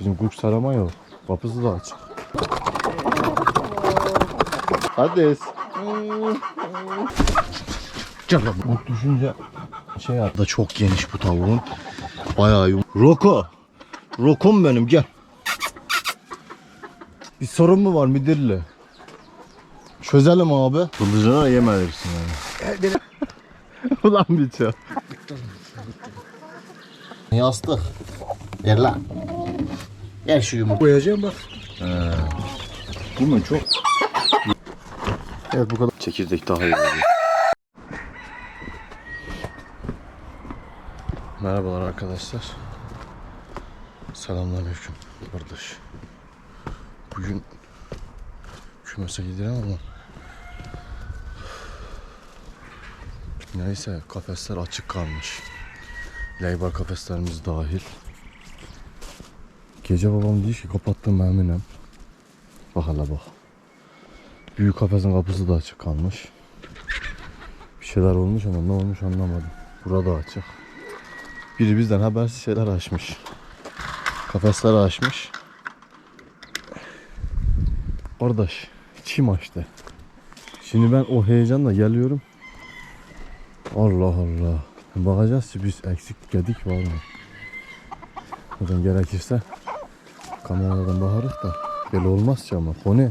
Bizim kuş sarama yok. Kapısı da açık. Hadi. Gel lan. Kurt düşünce şey yaptı. Çok geniş bu tavuğun. Bayağı yum. Roko. Rokom benim gel. Bir sorun mu var müdürle? Çözelim abi. Bıldırcına yem verirsin yani. Ulan bir çal. Yastık. Ver lan. Ver şu yumurta. Koyacağım bak. Bu mu çok? Evet bu kadar. Çekirdek daha iyi. Merhabalar arkadaşlar. Selamünaleyküm kardeş. Bugün kümese gidelim ama Neyse kafesler açık kalmış. Leybar kafeslerimiz dahil. Gece babam diyor ki kapattım eminim. Bak hele bak. Büyük kafesin kapısı da açık kalmış. Bir şeyler olmuş ama ne olmuş anlamadım. Burada açık. Biri bizden habersiz şeyler açmış. Kafesler açmış. Kardeş çim açtı. Şimdi ben o heyecanla geliyorum. Allah Allah. Bakacağız ki biz eksik gedik var mı? Buradan gerekirse kameradan bakarız da böyle olmaz ki ama. O ne?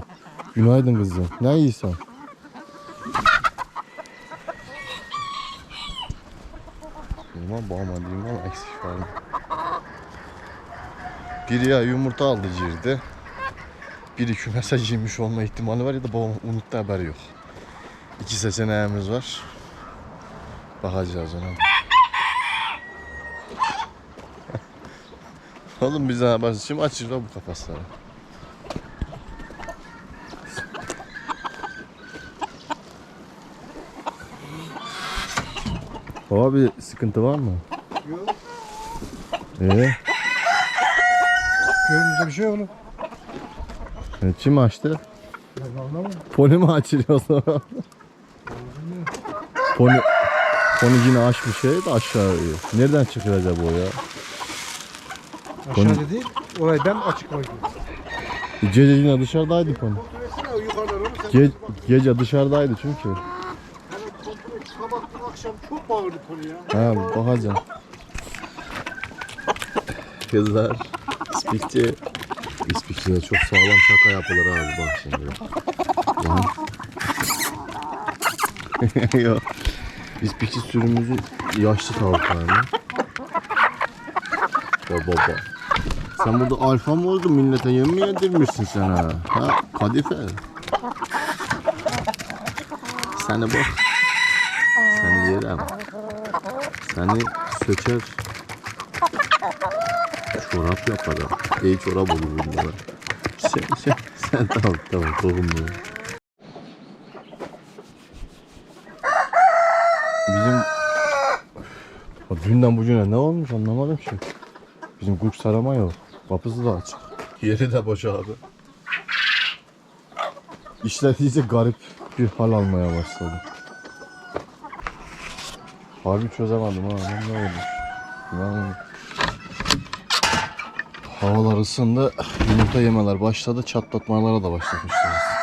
Günaydın kızım. Ne yiyorsun? Bilmem bağıma diyeyim ama eksik var mı? Biri ya yumurta aldı girdi. Biri kümese girmiş olma ihtimali var ya da babam unuttu haberi yok. İki seçeneğimiz var. Bakacağız ona. Oğlum bizden habersiz şimdi açır lan bu kafasları. Baba bir sıkıntı var mı? Yok. Ee, Gönlünüzde bir şey oğlum. e, kim açtı? Ben anlamadım. Pony mi açılıyor sonra? Pony, Pony yine açmış şey de aşağı. Nereden çıkıyor acaba o ya? Aşağıda değil. Oraydan açık var. Gece yine dışarıdaydı Pony. Kontrol yukarıdan onu sen Ge- gece dışarıdaydı çünkü. Hani kontrol sabah akşam çok bağırdı konu ya. Ha bakacağım. Kızlar. İspikçi. İspikçiye çok sağlam şaka yapılır abi bak şimdi. Yok. İspikçi sürümümüzü yaşlı tavuk yani. Ya baba. Sen burada alfa mı oldun millete yem mi yedirmişsin sen ha? Ha kadife. Seni bak. Seni yerim. Seni söker. Çorap yaparım. İyi çorap olur bunlara. Sen, sen, sen tamam tamam dokunma. Bizim dünden bugüne ne olmuş anlamadım ki. Bizim kuş sarama yok. Kapısı da açık. Yeri de boş abi. İşler iyice garip bir hal almaya başladı. Harbi çözemedim ha. Ne olmuş? Yani havalar ısındı. Yumurta yemeler başladı. Çatlatmalara da başlamışlar.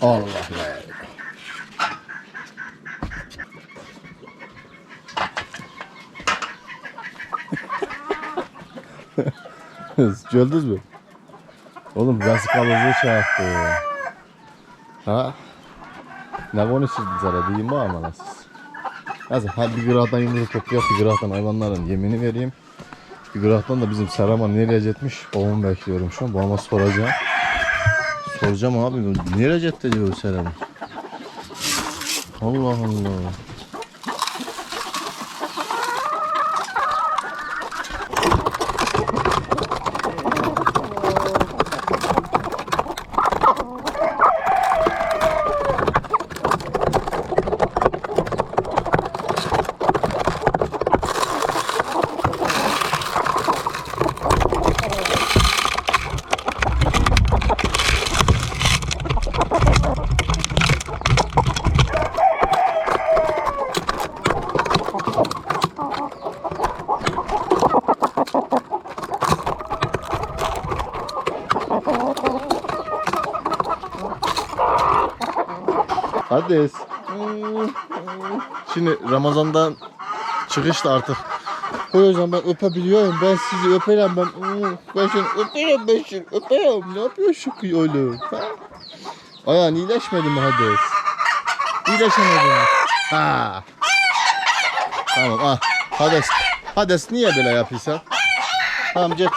Allah be. Gördünüz mü? Oğlum vesikalığı çarptı. Ha? Ne konuşuyorsunuz ara diyeyim mi ama siz? Neyse hadi bir gırahtan yumurta toplayıp bir gırahtan hayvanların yemini vereyim. Bir gırahtan da bizim Seraman nereye gitmiş? Babamı bekliyorum şu an. Babama soracağım. Soracağım abi. Nereye gitti diyor Seraman. Allah Allah. Hades. Şimdi Ramazan'dan çıkışta artık. Koy hocam ben öpebiliyorum. Ben sizi öperim ben. Seni öperim seni öperim. Ne yapıyorsun ki oğlum? Ha? Ayağın iyileşmedi mi Hades? İyileşemedi mi? Ha. Tamam ah. Hades. Hades niye böyle yapıyorsun? Tamam gel.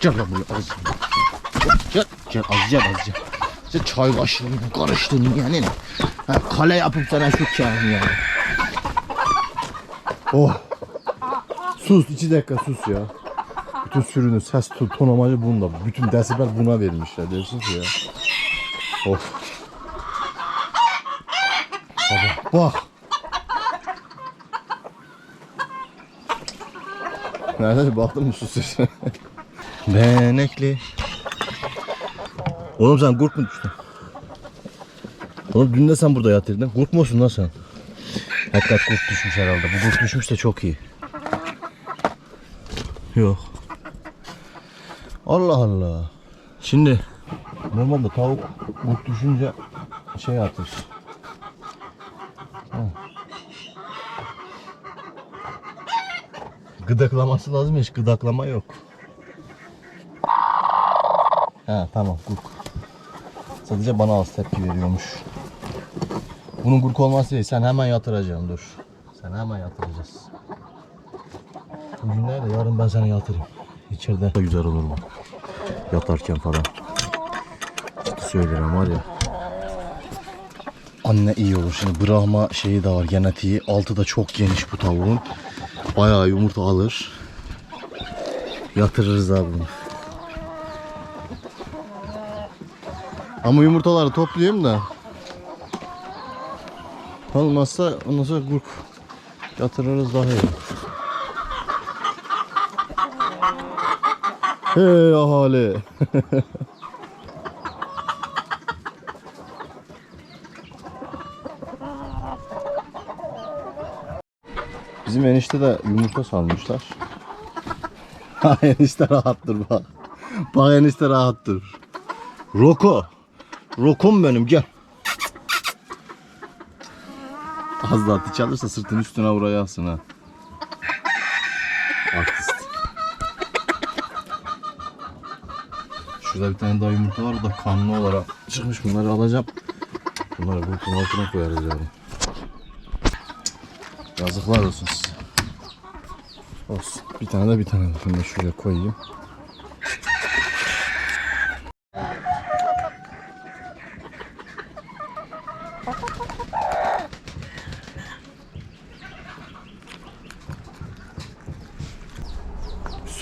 Gel lan buraya azıcık. Gel, gel azıcık azıcık. İşte çay kaşığını karıştırdın yani. Ha, kale yapıp sana şu kâhını ya. Oh. Sus iki dakika sus ya. Bütün sürünün ses ton amacı bunda. Bütün desibel buna vermişler ki ya. Of. Baba bak. Nerede baktın mı sus sesine? Benekli. Oğlum sen kurt mu düştün? Oğlum dün de sen burada yatırdın. Kurt musun lan sen? Hakikat kurt düşmüş herhalde. Bu kurt düşmüş de çok iyi. Yok. Allah Allah. Şimdi normalde tavuk kurt düşünce şey atır. Ha. Gıdaklaması lazım hiç gıdaklama yok. Ha tamam gurk. Sadece bana az tepki veriyormuş. Bunun gurk olması değil. Sen hemen yatıracaksın dur. Sen hemen yatıracağız. Bugün nerede? Yarın ben seni yatırayım. İçeride de güzel olur bak. Yatarken falan. Ciddi söylerim var ya. Anne iyi olur. Şimdi Brahma şeyi de var genetiği. Altı da çok geniş bu tavuğun. Bayağı yumurta alır. Yatırırız abi bunu. Ama yumurtaları toplayayım da. Olmazsa ondan sonra gurk yatırırız daha iyi. Hey ahali. Bizim enişte de yumurta salmışlar. Enişte rahattır bak. Bak enişte rahattır. Roko. Rokom benim gel. Az daha atı çalırsa sırtın üstüne vurayasın ha. Artist. Şurada bir tane daha yumurta var da kanlı olarak çıkmış bunları alacağım. Bunları bulutun altına koyarız yani. Yazıklar olsun size. Olsun. Bir tane de bir tane de. Şuraya koyayım.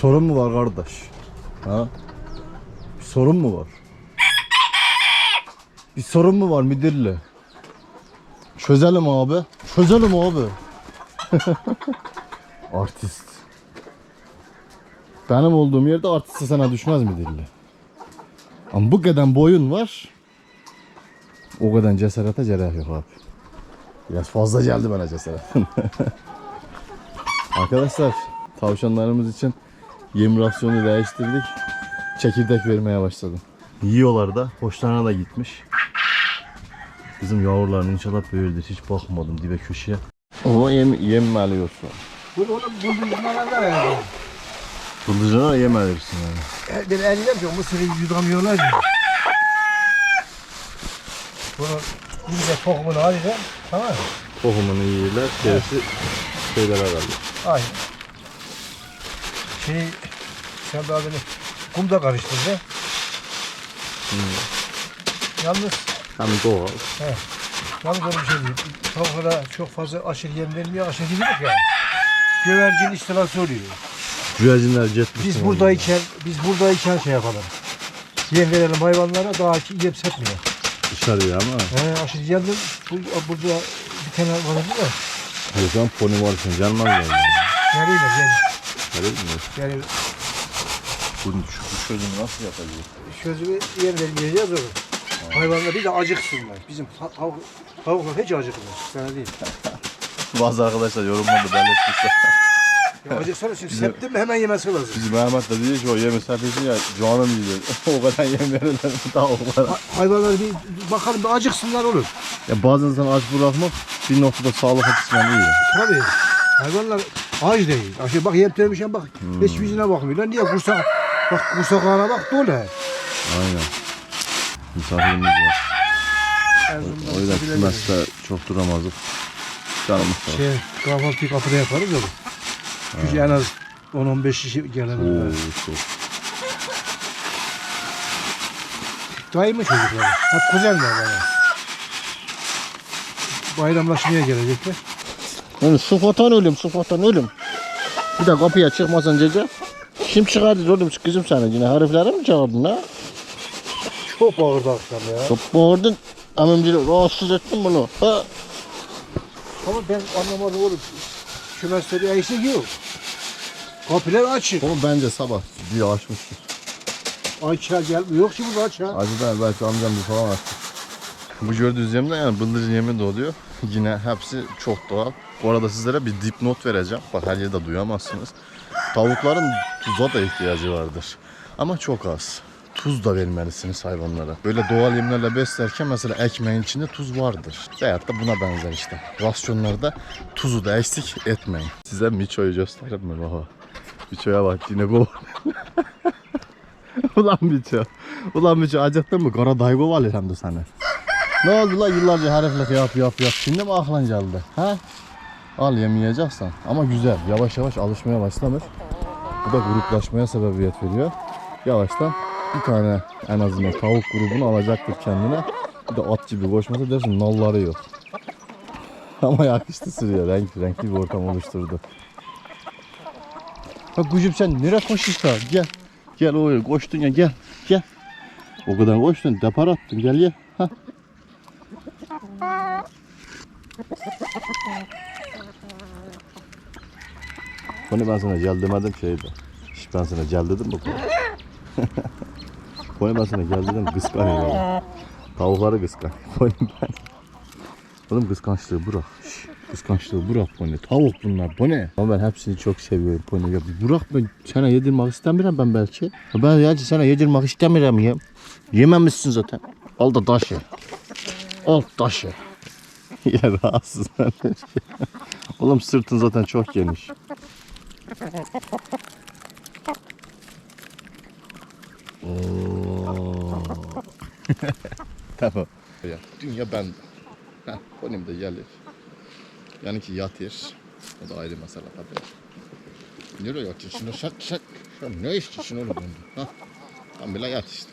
Sorun mu var kardeş? Ha? Bir sorun mu var? Bir sorun mu var müdürle? Çözelim abi. Çözelim abi. Artist. Benim olduğum yerde artist sana düşmez mi dille? Ama bu kadar boyun var. O kadar cesarete cerrah yok abi. Biraz fazla geldi bana cesaret. Arkadaşlar tavşanlarımız için yem rasyonu değiştirdik. Çekirdek vermeye başladım. Yiyorlar da. Hoşlarına da gitmiş. Bizim yavruların inşallah böyledir. Hiç bakmadım dibe köşeye. O yem, yem mi alıyorsun? Bunu onu buldurmalar var ya. Bıldırcına da yem alırsın yani. Ben ellem ki mısırı yudamıyorlar ya. Bunu iyice tohumunu alacağım. Tamam mı? Tohumunu yiyirler. Gerisi şeyler herhalde. Aynen. Şey, sen daha beni kumda karıştırdın. Yalnız, Hem doğal. he, yalnız öyle bir şey değil. Tavuklara çok fazla aşırı yem vermiyor, aşırı gibi yok yani. Güvercin istilası oluyor. Güvercinler cetmiş. Biz buradayken, biz buradayken şey yapalım. Yem verelim hayvanlara daha ki yem satmıyor. Dışarıya ama. He, aşırı yemden bu, burada bir tane vardı da. O zaman pony var için gelmezler yani. Nereye yani? Öyle mi? Yani Bu, şu, bu çocuğu nasıl yapacağız? sözümü yer vermeyeceğiz onu. Hayvanlar bir de acıksınlar. Bizim tavuk, tavuklar hiç acıkmıyor. Sana değil. Bazı arkadaşlar yorumlarda belirtmişler. Ya acıksana şimdi septim mi hemen yemesi lazım. Biz Mehmet de diyor ki o yeme sepeti ya canım yiyor. o kadar yem verirler bu tavuklara. Ha- Hayvanlar bir bakalım bir acıksınlar olur. Ya bazen sen aç bırakmak bir noktada sağlık açısından iyi. Tabii. Hayvanlar aç değil. Aşı bak yem vermişim bak. Hiç yüzüne bakmıyorlar. Niye kursak? Bak kursaklarına bak dolu. Aynen. Misafirimiz var. O yüzden kümeste çok duramazdık. Canımız olsun. Şey, kahvaltıyı kapıda yaparız ya. Gücü en az 10-15 kişi Oo, gelebilirler. çok. Dayı mı çocuklar? Hep kuzenler bana. Bayramlaşmaya gelecekler. Yani sıfatan ölüm, sıfatan ölüm. Bir de kapıya çıkmasan Cece. Kim çıkardı oğlum kızım sana yine heriflere mi çağırdın ha? Çok bağırdı akşam ya. Çok bağırdın. Amim rahatsız ettin bunu. Ha? Ama ben anlamadım oğlum. Kümesleri eksik yok. Kapılar açık. Onu bence sabah bir açmıştır. Ayça gelmiyor. Yok şimdi aç ha. Acıdan belki amcam bir falan açtı. Bu gördüğünüz yemde yani bıldırcın yemi de oluyor. Yine hepsi çok doğal. Bu arada sizlere bir dipnot vereceğim. Bak her yerde duyamazsınız. Tavukların tuza da ihtiyacı vardır. Ama çok az. Tuz da vermelisiniz hayvanlara. Böyle doğal yemlerle beslerken mesela ekmeğin içinde tuz vardır. Veyahut da buna benzer işte. Rasyonlarda tuzu da eksik etmeyin. Size Miço'yu göstereyim mi baba? Miço'ya bak yine bu. Ulan Miço. Ulan Miço acıktın mı? Kara daygo var hem de sana. Ne oldu lan yıllarca herifle yap yap yap. Şimdi mi aklın geldi? Ha? Al yemeyeceksen. Ama güzel. Yavaş yavaş alışmaya başlamış. Bu da gruplaşmaya sebebiyet veriyor. Yavaştan bir tane en azından tavuk grubunu alacaktır kendine. Bir de at gibi koşmasa dersin nalları yok. Ama yakıştı sürüyor. Renk, renkli bir ortam oluşturdu. Bak Gucum sen nereye koşuyorsun? Gel. Gel oraya koştun ya gel. Gel. O kadar koştun depar attın gel ya. Bunu ben sana gel demedim şeydi. Şş, ben sana gel dedim konu. Bunu ben sana gel dedim kıskanıyor. Tavukları kıskan. Bunu ben. Oğlum kıskançlığı bırak. Şş, kıskançlığı bırak bunu. Tavuk bunlar. Bu? Ama ben hepsini çok seviyorum bunu. Ya bırak ben sana yedirmek istemiyorum ben belki. Ben ya sana yedirmek istemiyorum ya. Yememişsin zaten. Al da taşı. Al taşı. Ya rahatsız. Oğlum sırtın zaten çok geniş. Oo. tamam. Ya, dünya bende. Heh, benim de gelir. Yani ki yatır. O da ayrı mesele tabii. Nereye yatıyorsun? Sen, sen, sen ne istiyorsun oğlum? Ha? Tam bile yat işte.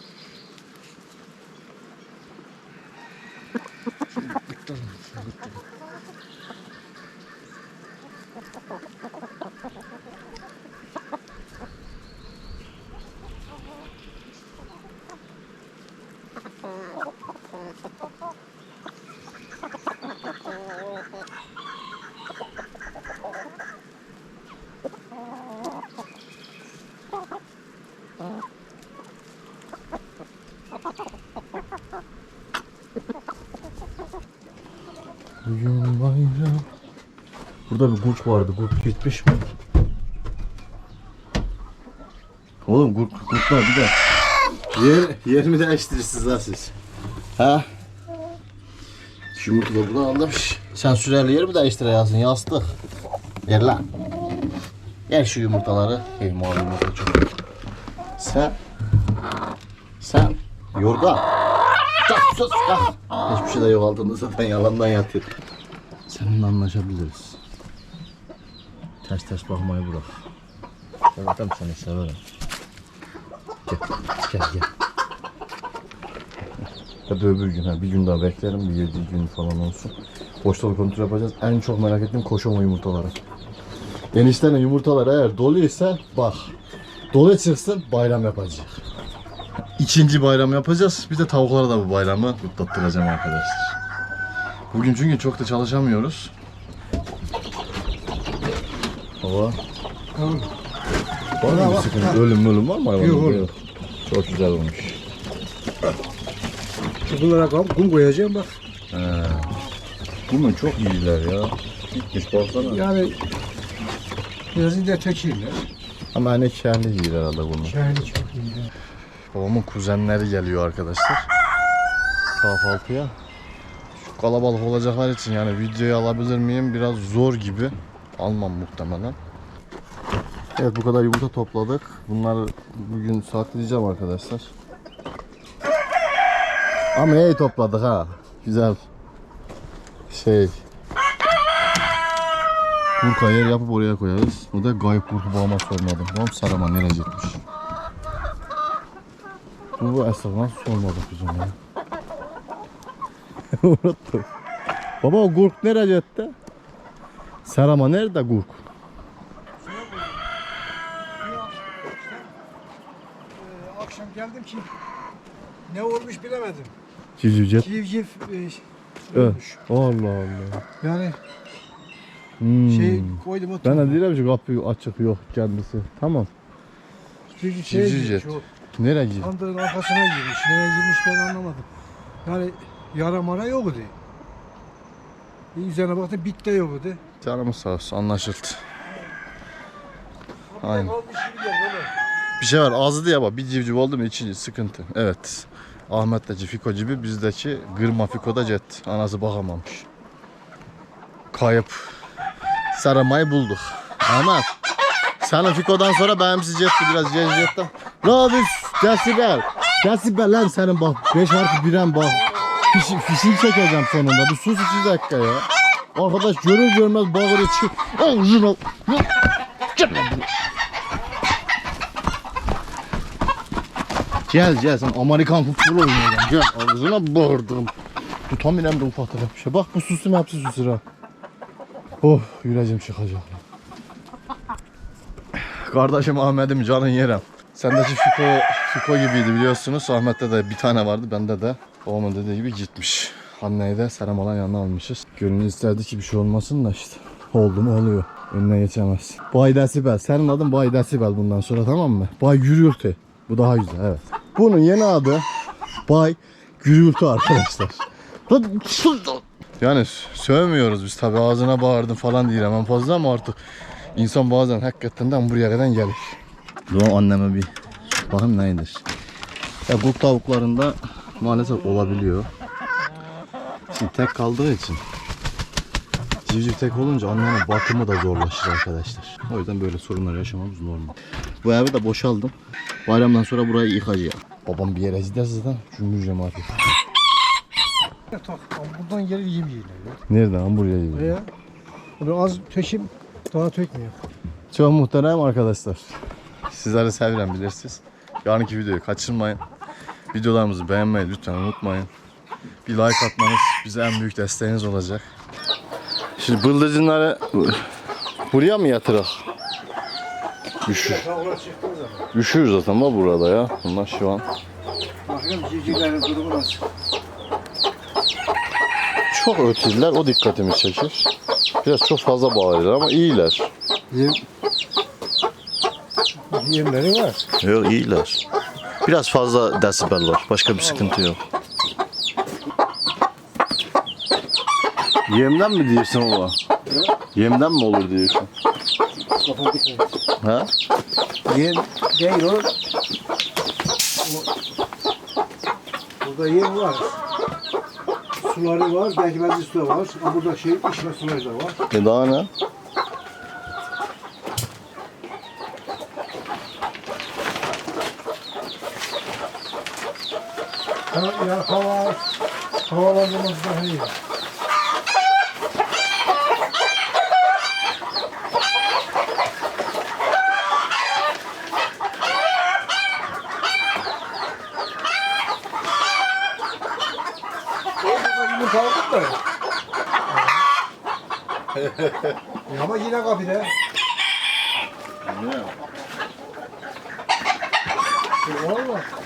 Bugün bayram. Burada bir kurt vardı. Kurt gitmiş mi? Oğlum kurt, kurtlar bir de yer, yer mi değiştirirsiniz lan siz? Ha? Şu yumurtaları buradan almış. Sen süreli yer mi değiştiriyorsun yastık? Yer lan. Yer şu yumurtaları. Ey mavi yumurta çok. Sen sen yorgan. Kalk sus kalk. Hiçbir şey de yok altında zaten yalandan yatıyor. Seninle anlaşabiliriz. Ters ters bakmayı bırak. Zaten seni severim. Gel, gel, gel. Hadi öbür gün, ha, bir gün daha beklerim, bir yedi gün falan olsun. Poştalı kontrol yapacağız. En çok merak ettiğim koşama yumurtaları. Eniştenin yumurtalar eğer doluysa bak. Dolu çıksın bayram yapacağız. İkinci bayram yapacağız. Bir de tavuklara da bu bayramı kutlattıracağım arkadaşlar. Bugün çünkü çok da çalışamıyoruz. Tamam. Var mı bir sıkıntı? Ölüm ölüm var mı hayvanın? Yok oğlum. Çok güzel olmuş. Bunlara kum koyacağım bak. Bunun çok iyiler ya. Gitmiş baksana. Yani Yazın da tekiyle. Ama hani kendi yiyir herhalde bunu. Şahane çok iyi. Babamın kuzenleri geliyor arkadaşlar. Kahvaltıya. Şu kalabalık olacaklar için yani videoyu alabilir miyim? Biraz zor gibi. Almam muhtemelen. Evet bu kadar yumurta topladık. Bunları bugün saklayacağım arkadaşlar. Ama iyi topladık ha. Güzel. Şey. Kurka yer yapıp oraya koyarız. Bu da gayip kurku babama sormadım. Babam sarama nereye gitmiş. Bu esnafdan sormadık biz onu ya. Unuttum. Baba o gurk nereye gitti? Sarama nerede gurk? Ee, akşam geldim ki ne olmuş bilemedim. Civcivcet. Civciv e, ölmüş. Allah Allah. Yani Hmm. şey koydum o ben de diyorum ki kapı açık yok kendisi. Tamam. Civciv şeye Civcivcet. Nereye gidiyor? Sandığın arkasına girmiş. Neye girmiş ben anlamadım. Yani yara mara yoktu. Bir Üzerine baktım bit de yoktu. Canımız sağ olsun anlaşıldı. Aynen. Kalmış gibi. Bir şey var ağzı diye bak bir civciv oldu mu içinci sıkıntı. Evet. Ahmet'teki Fiko gibi bizdeki Gırma Fiko'da jet. Anası bakamamış. Kayıp. Saramayı bulduk. Ahmet. Senin Fiko'dan sonra benim jetti biraz jet jetten. Rabis desibel. Desibel lan senin bak. 5 artı biren bak. Fişi, fişini çekeceğim sonunda. Bir sus iki dakika ya. Arkadaş görür görmez bağırıyor çık. Ağzına. Gel. Gel sen Amerikan futbolu oynayacaksın. Gel ağzına bağırdım. Tutamıyorum da bir şey. Bak bu susum hepsi susur ha. Oh yüreğim çıkacak. Kardeşim Ahmet'im canın yerem. Sendeki Fiko, Fiko gibiydi biliyorsunuz. Ahmet'te de bir tane vardı. Bende de. Babamın dediği gibi gitmiş. Anneyi de Serem alan yanına almışız. Gönül isterdi ki bir şey olmasın da işte. Oldu mu oluyor. Önüne geçemez. Bay Desibel. Senin adın Bay Desibel bundan sonra tamam mı? Bay Gürültü. Bu daha güzel evet. Bunun yeni adı Bay Gürültü arkadaşlar. Yani sövmüyoruz biz tabi ağzına bağırdım falan değil hemen fazla ama artık insan bazen hakikaten buraya kadar gelir. Dur anneme bir bakayım neydir. Ya kurt tavuklarında maalesef olabiliyor. Şimdi tek kaldığı için civciv tek olunca annenin bakımı da zorlaşır arkadaşlar. O yüzden böyle sorunlar yaşamamız normal. Bu evi de boşaldım. Bayramdan sonra burayı yıkacağım. Babam bir yere giderse zaten cümbür cemaati. Ya tak, buradan gelir yiyeyim yiyin. Nereden? Hamburger. Veya bunu az tökeyim daha tökmüyor. Çok muhterem arkadaşlar. Sizleri sevilen bilirsiniz. Yarınki videoyu kaçırmayın. Videolarımızı beğenmeyi lütfen unutmayın. Bir like atmanız bize en büyük desteğiniz olacak. Şimdi bıldırcınları buraya mı yatırak? Üşür, üşür zaten var burada ya. Bunlar şu an. Bakıyorum civcivlerin durumu nasıl. Çok ötüller o dikkatimi çekir. Biraz çok fazla bağırıyorlar ama iyiler. Yem... Yemleri var. Yok iyiler. Biraz fazla desibel var. Başka bir sıkıntı yok. Yemden mi diyorsun baba? Yemden mi olur diyorsun? Ha? Yem değil o. Burada yem var. Suları var, belki su da var. Ama burada şey içme suları da var. E daha ne? Ha, ya hava, havalandırması daha iyi. Orada yumurta aldık da. Ya Ama yine kapıda. Valla.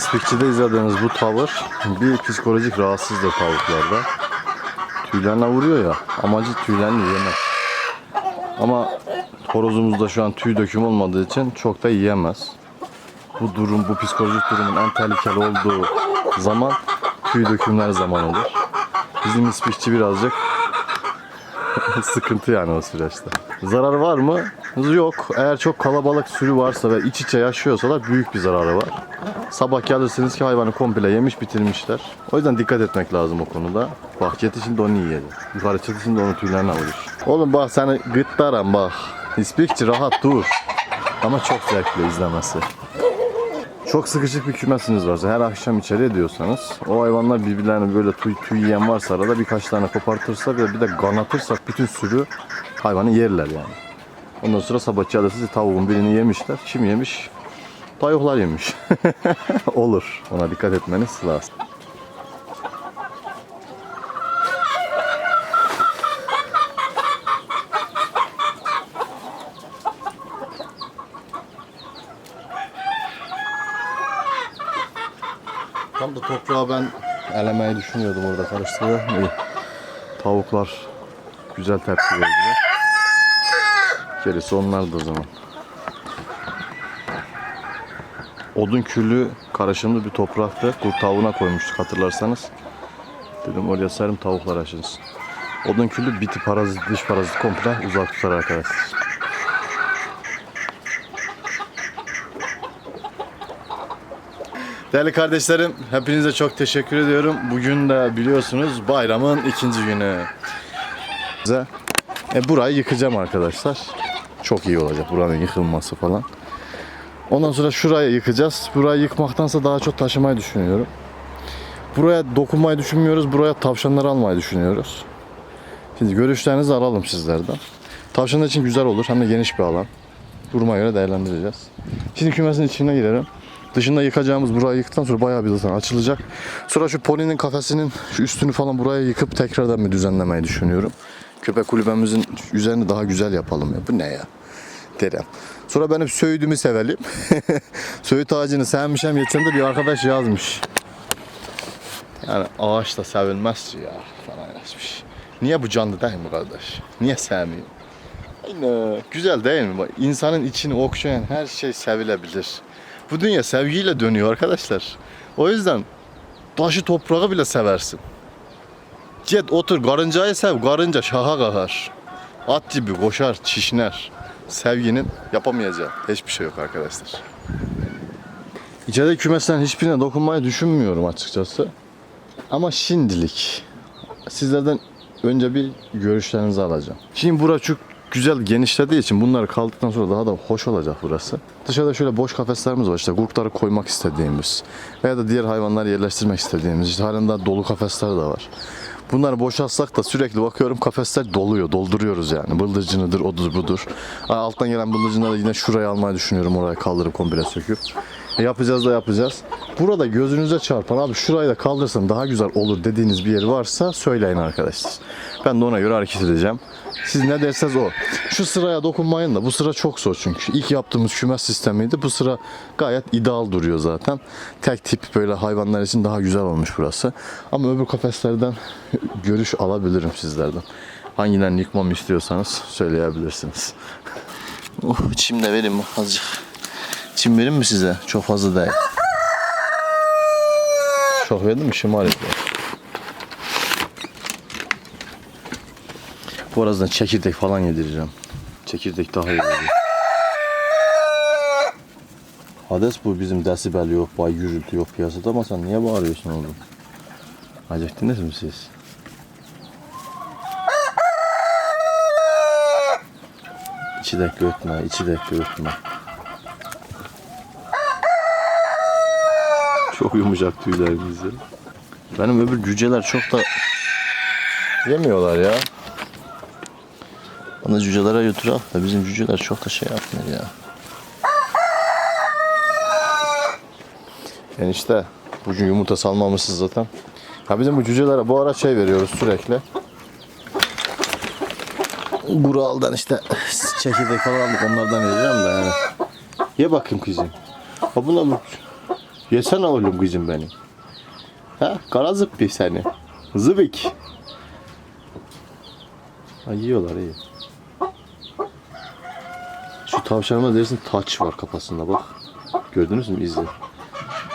İspikçi'de izlediğiniz bu tavır bir psikolojik rahatsızlık tavuklarda. Tüylerine vuruyor ya, amacı tüylerini yemek. Ama horozumuzda şu an tüy döküm olmadığı için çok da yiyemez. Bu durum, bu psikolojik durumun en tehlikeli olduğu zaman tüy dökümler zaman olur. Bizim ispikçi birazcık sıkıntı yani o süreçte. Zarar var mı? Yok. Eğer çok kalabalık sürü varsa ve iç içe yaşıyorsalar büyük bir zararı var. Sabah gelirsiniz ki hayvanı komple yemiş bitirmişler. O yüzden dikkat etmek lazım o konuda. Bak çeti şimdi onu yiyedi. Yukarı şimdi onun tüylerine vurur. Oğlum bak seni gırtlarım bak. İspikçi rahat dur. Ama çok zevkli izlemesi. Çok sıkışık bir kümesiniz varsa her akşam içeri ediyorsanız o hayvanlar birbirlerine böyle tüy, tüy yiyen varsa arada birkaç tane kopartırsak ve bir de ganatırsak bütün sürü hayvanı yerler yani. Ondan sonra sabahçıya sizi tavuğun birini yemişler. Kim yemiş? Tavuklar yemiş. Olur. Ona dikkat etmeniz lazım. Tam da toprağı ben elemeyi düşünüyordum orada karıştırıyor. Tavuklar güzel tepki verdiler. Gerisi onlar da o zaman. Odun külü karışımlı bir topraktı. Kurt tavuğuna koymuştuk hatırlarsanız. Dedim oraya sarım tavuklar aşınsın. Odun külü biti parazit, dış parazit komple uzak tutar arkadaşlar. Değerli kardeşlerim, hepinize çok teşekkür ediyorum. Bugün de biliyorsunuz bayramın ikinci günü. E, burayı yıkacağım arkadaşlar. Çok iyi olacak buranın yıkılması falan. Ondan sonra şurayı yıkacağız. Burayı yıkmaktansa daha çok taşımayı düşünüyorum. Buraya dokunmayı düşünmüyoruz. Buraya tavşanları almayı düşünüyoruz. Şimdi görüşlerinizi alalım sizlerden. Tavşanlar için güzel olur. Hem de geniş bir alan. Duruma göre değerlendireceğiz. Şimdi kümesin içine girelim. Dışında yıkacağımız burayı yıktıktan sonra bayağı bir zaten açılacak. Sonra şu poninin kafesinin şu üstünü falan buraya yıkıp tekrardan bir düzenlemeyi düşünüyorum. Köpek kulübemizin üzerini daha güzel yapalım ya. Bu ne ya? Derim. Sonra benim söğüdümü sevelim. Söğüt ağacını sevmişem geçen bir arkadaş yazmış. Yani ağaç da sevilmez ya falan yazmış. Niye bu canlı değil mi kardeş? Niye sevmiyor? Aynen. Güzel değil mi? Bak, İnsanın içini okşayan her şey sevilebilir. Bu dünya sevgiyle dönüyor arkadaşlar. O yüzden taşı toprağı bile seversin. Git otur karıncayı sev. Karınca şaha kahar. At gibi koşar, çişner. Sevginin yapamayacağı hiçbir şey yok arkadaşlar. İçeride kümesten hiçbirine dokunmayı düşünmüyorum açıkçası. Ama şimdilik sizlerden önce bir görüşlerinizi alacağım. Şimdi bura çok güzel genişlediği için bunları kaldıktan sonra daha da hoş olacak burası. Dışarıda şöyle boş kafeslerimiz var işte kurtları koymak istediğimiz veya da diğer hayvanları yerleştirmek istediğimiz işte halen daha dolu kafesler de var. Bunları boşaltsak da sürekli bakıyorum kafesler doluyor, dolduruyoruz yani. Bıldırcınıdır, odur budur. Alttan gelen bıldırcınları yine şuraya almayı düşünüyorum, oraya kaldırıp komple söküp. Yapacağız da yapacağız. Burada gözünüze çarpan abi şurayı da kaldırsam daha güzel olur dediğiniz bir yer varsa söyleyin arkadaşlar. Ben de ona göre hareket edeceğim. Siz ne derseniz o. Şu sıraya dokunmayın da bu sıra çok zor çünkü. İlk yaptığımız kümes sistemiydi. Bu sıra gayet ideal duruyor zaten. Tek tip böyle hayvanlar için daha güzel olmuş burası. Ama öbür kafeslerden görüş alabilirim sizlerden. Hangilerini yıkmamı istiyorsanız söyleyebilirsiniz. Oh, çim de vereyim azıcık. Çim vereyim mi size? Çok fazla değil. Çok verdim mi? Şımarık. Bu arada çekirdek falan yedireceğim. Çekirdek daha iyi oluyor. Hades bu bizim desibel yok, bay gürültü yok piyasada ama sen niye bağırıyorsun oğlum? Acıktınız mı siz? İçi de ötme, içi de ötme. Çok yumuşak tüyleriniz ya. Benim öbür cüceler çok da yemiyorlar ya. Bana cücelere götür al da bizim cüceler çok da şey yapmıyor ya. Enişte bugün yumurta salmamışız zaten. Ha bizim bu cücelere bu ara şey veriyoruz sürekli. Gural'dan işte çekirdek falan aldık onlardan vereceğim de yani. Ye bakayım kızım. Ha bunlar bu Yesene oğlum kızım benim. Ha? Kara zıppi seni. Zıbik. Ha, yiyorlar iyi. Şu tavşanıma dersin taç var kafasında bak. Gördünüz mü izi?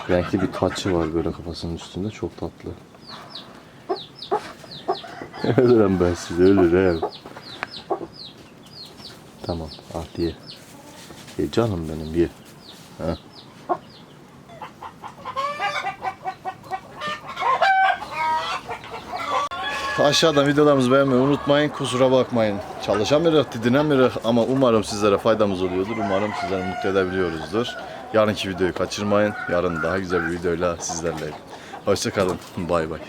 Renkli bir taçı var böyle kafasının üstünde çok tatlı. Ölürüm ben size ölürüm. Tamam al ye. Ye canım benim ye. Ha. Aşağıdan videolarımızı beğenmeyi unutmayın. Kusura bakmayın. Çalışamıyoruz, didinemiyoruz ama umarım sizlere faydamız oluyordur. Umarım sizleri mutlu edebiliyoruzdur. Yarınki videoyu kaçırmayın. Yarın daha güzel bir videoyla sizlerleyim. Hoşçakalın. Bay bay.